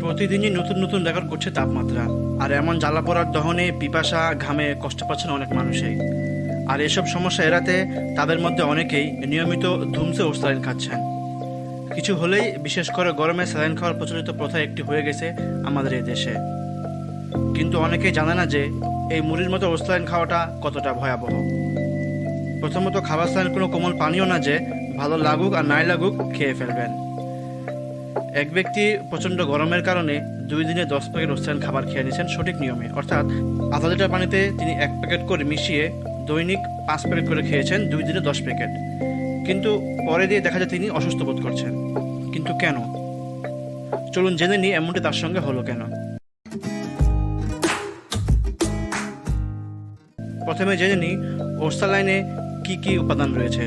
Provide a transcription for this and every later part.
প্রতিদিনই নতুন নতুন রেকর্ড করছে তাপমাত্রা। আর এমন জ্বালা পড়ার দহনে পিপাসা, ঘামে কষ্ট পাচ্ছেন অনেক মানুষই। আর এসব সমস্যা এড়াতে তাদের মধ্যে অনেকেই নিয়মিত ধুমসে ওস্তালিন খাচ্ছেন। কিছু হলেই বিশেষ করে গরমে স্যালাইন খাওয়ার প্রচলিত প্রথা একটি হয়ে গেছে আমাদের এই দেশে। কিন্তু অনেকেই জানে না যে এই মুড়ির মতো ওস্তালিন খাওয়াটা কতটা ভয়াবহ। প্রথমত খাবার স্যালাইন কোনো কোমল পানীয় না যে ভালো লাগুক আর নাই লাগুক খেয়ে ফেলবেন। এক ব্যক্তি প্রচণ্ড গরমের কারণে দুই দিনে দশ প্যাকেট ওস্তান খাবার খেয়ে নিয়েছেন সঠিক নিয়মে। অর্থাৎ আধা লিটার পানিতে তিনি এক প্যাকেট করে মিশিয়ে দৈনিক পাঁচ প্যাকেট করে খেয়েছেন দুই দিনে দশ প্যাকেট। কিন্তু পরে দিয়ে দেখা যায় তিনি অসুস্থ বোধ করছেন। কিন্তু কেন? চলুন জেনে নিই এমনটি তার সঙ্গে হলো কেন। প্রথমে জেনে নিই ওস্তালাইনে কি কি উপাদান রয়েছে।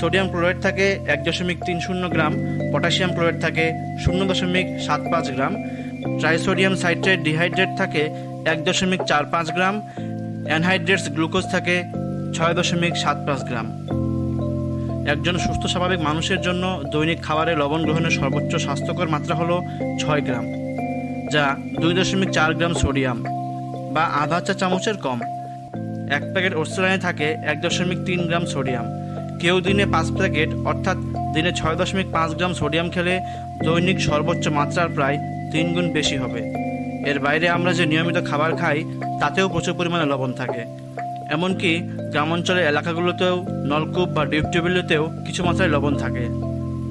সোডিয়াম ক্লোরাইড থাকে এক দশমিক তিন শূন্য গ্রাম, পটাশিয়াম ক্লোরাইড থাকে শূন্য দশমিক সাত পাঁচ গ্রাম, ট্রাইসোডিয়াম সাইট্রেট ডিহাইড্রেট থাকে এক দশমিক চার পাঁচ গ্রাম, অ্যানহাইড্রেটস গ্লুকোজ থাকে ছয় দশমিক সাত পাঁচ গ্রাম। একজন সুস্থ স্বাভাবিক মানুষের জন্য দৈনিক খাবারে লবণ গ্রহণের সর্বোচ্চ স্বাস্থ্যকর মাত্রা হলো ছয় গ্রাম, যা দুই দশমিক চার গ্রাম সোডিয়াম বা আধা চা চামচের কম। এক প্যাকেট ওস্ট্রালিয়ানে থাকে এক দশমিক তিন গ্রাম সোডিয়াম। কেউ দিনে পাঁচ প্যাকেট, অর্থাৎ দিনে ছয় দশমিক পাঁচ গ্রাম সোডিয়াম খেলে দৈনিক সর্বোচ্চ মাত্রার প্রায় তিন গুণ বেশি হবে। এর বাইরে আমরা যে নিয়মিত খাবার খাই, তাতেও প্রচুর পরিমাণে লবণ থাকে। এমনকি গ্রামাঞ্চলের এলাকাগুলোতেও নলকূপ বা টিউবওয়েলতেও কিছু মাত্রায় লবণ থাকে।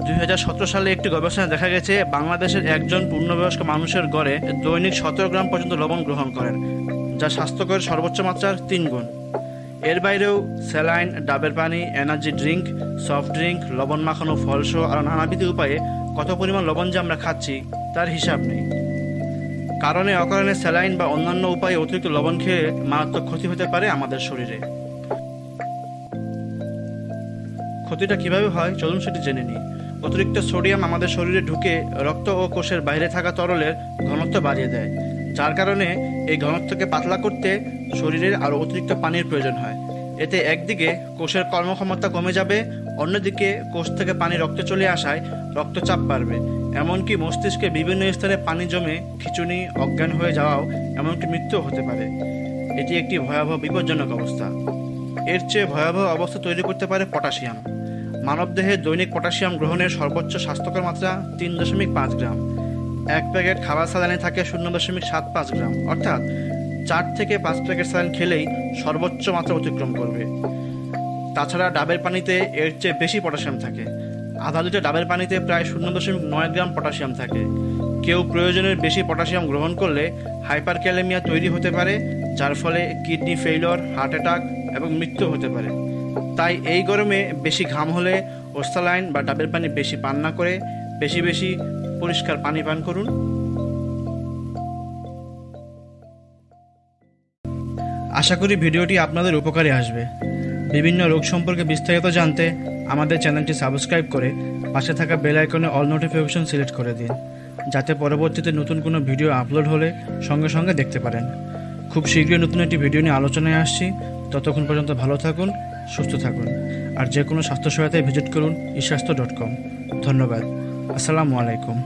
দুই হাজার সতেরো সালে একটি গবেষণায় দেখা গেছে, বাংলাদেশের একজন পূর্ণবয়স্ক মানুষের গড়ে দৈনিক সতেরো গ্রাম পর্যন্ত লবণ গ্রহণ করেন, যা স্বাস্থ্যকর সর্বোচ্চ মাত্রার তিন গুণ। এর বাইরেও স্যালাইন, ডাবের পানি, এনার্জি ড্রিঙ্ক সফট ড্রিঙ্ক লবণ মাখানো ফলসো আর নানাবিধ উপায়ে কত পরিমাণ লবণ যে আমরা খাচ্ছি, তার হিসাব নেই। কারণে অকারণে স্যালাইন বা অন্যান্য উপায়ে অতিরিক্ত লবণ খেয়ে মারাত্মক ক্ষতি হতে পারে আমাদের শরীরে। ক্ষতিটা কীভাবে হয়? চলুন সেটি জেনে নিই। অতিরিক্ত সোডিয়াম আমাদের শরীরে ঢুকে রক্ত ও কোষের বাইরে থাকা তরলের ঘনত্ব বাড়িয়ে দেয়। যার কারণে এই ঘনত্বকে পাতলা করতে শরীরের আরও অতিরিক্ত পানির প্রয়োজন হয়। এতে একদিকে কোষের কর্মক্ষমতা কমে যাবে, অন্যদিকে কোষ থেকে পানি রক্তে চলে আসায় রক্তচাপ বাড়বে। এমনকি মস্তিষ্কে বিভিন্ন স্থানে পানি জমে খিচুনি অজ্ঞান হয়ে যাওয়াও এমনকি মৃত্যু হতে পারে। এটি একটি ভয়াবহ বিপজ্জনক অবস্থা। এর চেয়ে ভয়াবহ অবস্থা তৈরি করতে পারে পটাশিয়াম। মানবদেহে দৈনিক পটাশিয়াম গ্রহণের সর্বোচ্চ স্বাস্থ্যকর মাত্রা তিন দশমিক পাঁচ গ্রাম। এক প্যাকেট খাবার স্যালাইনে থাকে শূন্য দশমিক সাত পাঁচ গ্রাম। অর্থাৎ চার থেকে পাঁচ প্যাকেট সালান খেলেই সর্বোচ্চ মাত্রা অতিক্রম করবে। তাছাড়া ডাবের পানিতে এর চেয়ে বেশি পটাশিয়াম থাকে। আধা লিটার ডাবের পানিতে প্রায় শূন্য দশমিক নয় গ্রাম পটাশিয়াম থাকে। কেউ প্রয়োজনের বেশি পটাশিয়াম গ্রহণ করলে হাইপার ক্যালেমিয়া তৈরি হতে পারে, যার ফলে কিডনি ফেইলর হার্ট অ্যাটাক এবং মৃত্যু হতে পারে। তাই এই গরমে বেশি ঘাম হলে ওস্তালাইন বা ডাবের পানি বেশি পান না করে, বেশি বেশি পরিষ্কার পানি পান করুন। আশা করি ভিডিওটি আপনাদের উপকারে আসবে। বিভিন্ন রোগ সম্পর্কে বিস্তারিত জানতে আমাদের চ্যানেলটি সাবস্ক্রাইব করে পাশে থাকা বেল আইকনে অল নোটিফিকেশন সিলেক্ট করে দিন, যাতে পরবর্তীতে নতুন কোনো ভিডিও আপলোড হলে সঙ্গে সঙ্গে দেখতে পারেন। খুব শীঘ্রই নতুন একটি ভিডিও নিয়ে আলোচনায় আসছি। ততক্ষণ পর্যন্ত ভালো থাকুন, সুস্থ থাকুন। আর যে কোনো স্বাস্থ্য সহায়তায় ভিজিট করুন ইস্বাস্থ্য ডট কম। ধন্যবাদ। আসসালামু আলাইকুম।